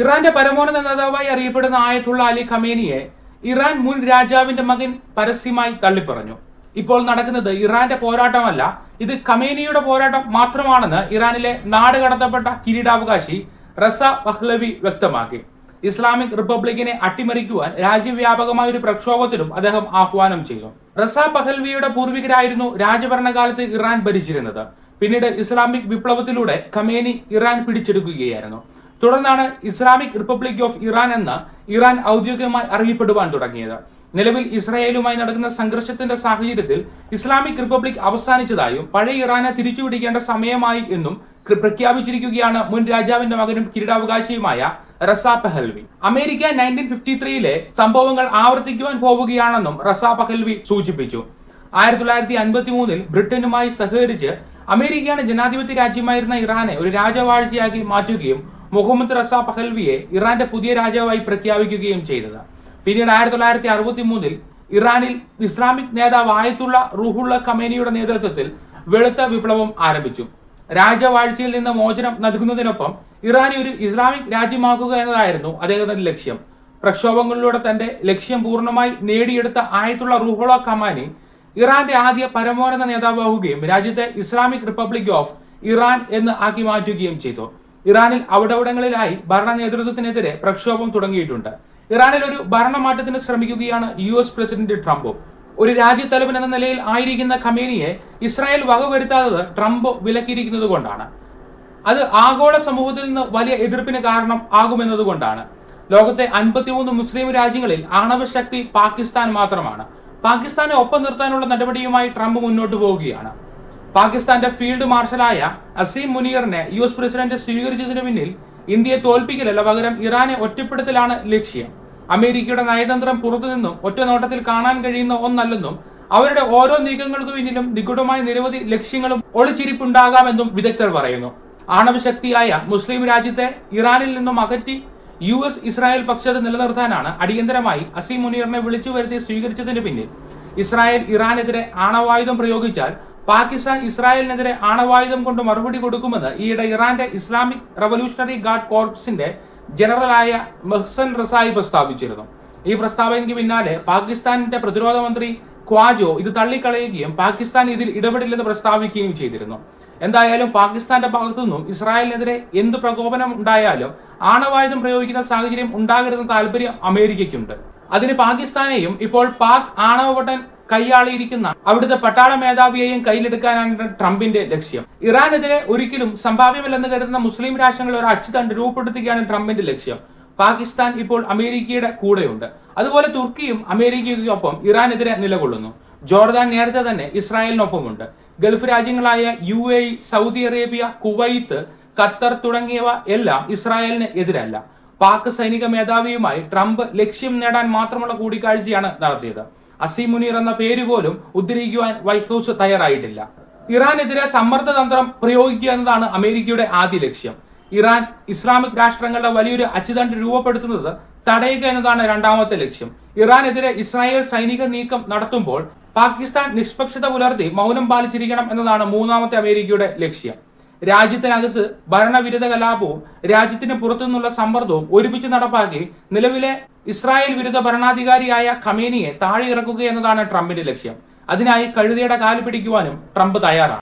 ഇറാന്റെ പരമോന്നത നേതാവായി അറിയപ്പെടുന്ന ആയത്തുള്ള അലി ഖമേനിയെ ഇറാൻ മുൻ രാജാവിന്റെ മകൻ പരസ്യമായി തള്ളിപ്പറഞ്ഞു. ഇപ്പോൾ നടക്കുന്നത് ഇറാന്റെ പോരാട്ടമല്ല ഇത് ഖമേനിയുടെ പോരാട്ടം മാത്രമാണെന്ന് ഇറാനിലെ നാട് കടത്തപ്പെട്ട കിരീടാവകാശി റസ പഹ്ലവി വ്യക്തമാക്കി. ഇസ്ലാമിക് റിപ്പബ്ലിക്കിനെ അട്ടിമറിക്കുവാൻ രാജ്യവ്യാപകമായ ഒരു പ്രക്ഷോഭത്തിനും അദ്ദേഹം ആഹ്വാനം ചെയ്തു. റസ പഹൽവിയുടെ പൂർവികരായിരുന്നു രാജഭരണകാലത്ത് ഇറാൻ ഭരിച്ചിരുന്നത്. പിന്നീട് ഇസ്ലാമിക് വിപ്ലവത്തിലൂടെ ഖമേനി ഇറാൻ പിടിച്ചെടുക്കുകയായിരുന്നു. തുടർന്നാണ് ഇസ്ലാമിക് റിപ്പബ്ലിക് ഓഫ് ഇറാൻ എന്ന് ഇറാൻ ഔദ്യോഗികമായി അറിയപ്പെടുവാൻ തുടങ്ങിയത്. നിലവിൽ ഇസ്രായേലുമായി നടക്കുന്ന സംഘർഷത്തിന്റെ സാഹചര്യത്തിൽ ഇസ്ലാമിക് റിപ്പബ്ലിക് അവസാനിച്ചതായും പഴയ ഇറാനെ തിരിച്ചുപിടിക്കേണ്ട സമയമായി എന്നും പ്രഖ്യാപിച്ചിരിക്കുകയാണ് മുൻ രാജാവിന്റെ മകനും കിരീടാവകാശിയുമായ Reza Pahlavi. America nineteen fifty ത്രീയിലെ സംഭവങ്ങൾ ആവർത്തിക്കുവാൻ പോവുകയാണെന്നും റസാ പഹൽവി സൂചിപ്പിച്ചു. ആയിരത്തി തൊള്ളായിരത്തി അൻപത്തി മൂന്നിൽ ബ്രിട്ടനുമായി സഹകരിച്ച് അമേരിക്കയാണ് ജനാധിപത്യ രാജ്യമായിരുന്ന ഇറാനെ ഒരു രാജവാഴ്ചയാക്കി മാറ്റുകയും മുഹമ്മദ് റസ പഹൽവിയെ ഇറാന്റെ പുതിയ രാജാവായി പ്രഖ്യാപിക്കുകയും ചെയ്തത്. പിന്നീട് ആയിരത്തി തൊള്ളായിരത്തി അറുപത്തി മൂന്നിൽ ഇറാനിൽ ഇസ്ലാമിക് നേതാവ് ആയത്തുള്ള റൂഹുള്ള ഖമേനിയുടെ നേതൃത്വത്തിൽ വെളുത്ത വിപ്ലവം ആരംഭിച്ചു. രാജവാഴ്ചയിൽ നിന്ന് മോചനം നൽകുന്നതിനൊപ്പം ഇറാനെ ഒരു ഇസ്ലാമിക് രാജ്യമാക്കുക എന്നതായിരുന്നു അദ്ദേഹത്തിന്റെ ലക്ഷ്യം. പ്രക്ഷോഭങ്ങളിലൂടെ തന്റെ ലക്ഷ്യം പൂർണമായി നേടിയെടുത്ത ആയത്തുള്ള റൂഹുള ഖമാനി ഇറാന്റെ ആദ്യ പരമോന്നത നേതാവാകുകയും രാജ്യത്തെ ഇസ്ലാമിക് റിപ്പബ്ലിക് ഓഫ് ഇറാൻ എന്ന് ആക്കി മാറ്റുകയും ചെയ്തു. ഇറാനിൽ അവിടവിടങ്ങളിലായി ഭരണ നേതൃത്വത്തിനെതിരെ പ്രക്ഷോഭം തുടങ്ങിയിട്ടുണ്ട്. ഇറാനിൽ ഒരു ഭരണമാറ്റത്തിന് ശ്രമിക്കുകയാണ് യു എസ് പ്രസിഡന്റ് ട്രംപും. ഒരു രാജ്യത്തലവൻ എന്ന നിലയിൽ ആയിരിക്കുന്ന ഖമേനിയെ ഇസ്രായേൽ വകവരുത്താത്തത് ട്രംപ് വിലക്കിയിരിക്കുന്നത് കൊണ്ടാണ്. അത് ആഗോള സമൂഹത്തിൽ നിന്ന് വലിയ എതിർപ്പിന് കാരണം ആകുമെന്നതുകൊണ്ടാണ് ലോകത്തെ അൻപത്തിമൂന്ന് മുസ്ലിം രാജ്യങ്ങളിൽ ആണവശക്തി പാകിസ്ഥാൻ മാത്രമാണ്. പാകിസ്ഥാനെ ഒപ്പം നിർത്താനുള്ള നടപടിയുമായി ട്രംപ് മുന്നോട്ട് പോവുകയാണ്. പാകിസ്ഥാന്റെ ഫീൽഡ് മാർഷലായ അസീം മുനീറിനെ യു എസ് പ്രസിഡന്റ് സ്വീകരിച്ചതിന് പിന്നിൽ ഇന്ത്യയെ തോൽപ്പിക്കലല്ല പകരം ഇറാനെ ഒറ്റപ്പെടുത്തലാണ് ലക്ഷ്യം. അമേരിക്കയുടെ നയതന്ത്രം പുറത്തുനിന്നും ഒറ്റ നോട്ടത്തിൽ കാണാൻ കഴിയുന്ന ഒന്നല്ലെന്നും അവരുടെ ഓരോ നീക്കങ്ങൾക്കു പിന്നിലും നിഗൂഢമായ നിരവധി ലക്ഷ്യങ്ങളും ഒളിച്ചിരിപ്പുണ്ടാകാമെന്നും വിദഗ്ധർ പറയുന്നു. ആണവശക്തിയായ മുസ്ലിം രാജ്യത്തെ ഇറാനിൽ നിന്നും അകറ്റി യു എസ് ഇസ്രായേൽ പക്ഷത്ത് നിലനിർത്താനാണ് അടിയന്തരമായി അസീം മുനീറിനെ വിളിച്ചു വരുത്തി സ്വീകരിച്ചതിന് പിന്നിൽ. ഇസ്രായേൽ ഇറാനെതിരെ ആണവായുധം പ്രയോഗിച്ചാൽ പാകിസ്ഥാൻ ഇസ്രായേലിനെതിരെ ആണവായുധം കൊണ്ട് മറുപടി കൊടുക്കുമെന്ന് ഈയിടെ ഇറാന്റെ ഇസ്ലാമിക് റവല്യൂഷണറി ഗാർഡ് കോർപ്സിന്റെ ജനറലായ മെഹ്സൻ റസായി പ്രസ്താവിച്ചിരുന്നു. ഈ പ്രസ്താവനയ്ക്ക് പിന്നാലെ പാകിസ്ഥാനിന്റെ പ്രതിരോധ മന്ത്രി ക്വാജോ ഇത് തള്ളിക്കളയുകയും പാകിസ്ഥാൻ ഇതിൽ ഇടപെടില്ലെന്ന് പ്രസ്താവിക്കുകയും ചെയ്തിരുന്നു. എന്തായാലും പാകിസ്ഥാന്റെ ഭാഗത്തുനിന്നും ഇസ്രായേലിനെതിരെ എന്ത് പ്രകോപനം ഉണ്ടായാലും ആണവായുധം പ്രയോഗിക്കുന്ന സാഹചര്യം ഉണ്ടാകരുതെന്ന താല്പര്യം അമേരിക്കയ്ക്കുണ്ട്. അതിന് പാകിസ്ഥാനെയും ഇപ്പോൾ പാക് ആണവപട്ടൻ കൈയാളിയിരിക്കുന്ന അവിടുത്തെ പട്ടാള മേധാവിയെയും കയ്യിലെടുക്കാനാണ് ട്രംപിന്റെ ലക്ഷ്യം. ഇറാനെതിരെ ഒരിക്കലും സംഭാവ്യമല്ലെന്ന് കരുതുന്ന മുസ്ലിം രാഷ്ട്രങ്ങൾ ഒരു അച്ചുതണ്ട് രൂപപ്പെടുത്തുകയാണ് ട്രംപിന്റെ ലക്ഷ്യം. പാകിസ്ഥാൻ ഇപ്പോൾ അമേരിക്കയുടെ കൂടെയുണ്ട്. അതുപോലെ തുർക്കിയും അമേരിക്കയ്ക്കൊപ്പം ഇറാനെതിരെ നിലകൊള്ളുന്നു. ജോർദാൻ നേരത്തെ തന്നെ ഇസ്രായേലിനൊപ്പമുണ്ട്. Gulf രാജ്യങ്ങളായ U A Saudi Arabia Kuwait Qatar തുടങ്ങിയവ എല്ലാം ഇസ്രായേലിന് എതിരല്ല. പാക് സൈനിക മേധാവിയുമായി ട്രംപ് ലക്ഷ്യം നേടാൻ മാത്രമുള്ള കൂടിക്കാഴ്ചയാണ് നടത്തിയത്. അസീം മുനീർ എന്ന പേര് പോലും ഉദ്ധരിക്കുവാൻ വൈറ്റ് ഹൗസ് തയ്യാറായിട്ടില്ല. ഇറാനെതിരെ സമ്മർദ്ദതന്ത്രം പ്രയോഗിക്കുക എന്നതാണ് അമേരിക്കയുടെ ആദ്യ ലക്ഷ്യം. ഇറാൻ ഇസ്ലാമിക് രാഷ്ട്രങ്ങളുടെ വലിയൊരു അച്ചുതണ്ട് രൂപപ്പെടുത്തുന്നത് തടയുക എന്നതാണ് രണ്ടാമത്തെ ലക്ഷ്യം. ഇറാനെതിരെ ഇസ്രായേൽ സൈനിക നീക്കം നടത്തുമ്പോൾ പാകിസ്ഥാൻ നിഷ്പക്ഷത പുലർത്തി മൗനം പാലിച്ചിരിക്കണം എന്നതാണ് മൂന്നാമത്തെ അമേരിക്കയുടെ ലക്ഷ്യം. രാജ്യത്തിനകത്ത് ഭരണവിരുദ്ധ കലാപവും രാജ്യത്തിന് പുറത്തുനിന്നുള്ള സമ്മർദ്ദവും ഒരുമിച്ച് നടപ്പാക്കി നിലവിലെ ഇസ്രായേൽ വിരുദ്ധ ഭരണാധികാരിയായ ഖമേനിയെ താഴെ ഇറക്കുക എന്നതാണ് ട്രംപിന്റെ ലക്ഷ്യം. അതിനായി കഴുതയുടെ കാൽ പിടിക്കുവാനും ട്രംപ് തയ്യാറാണ്.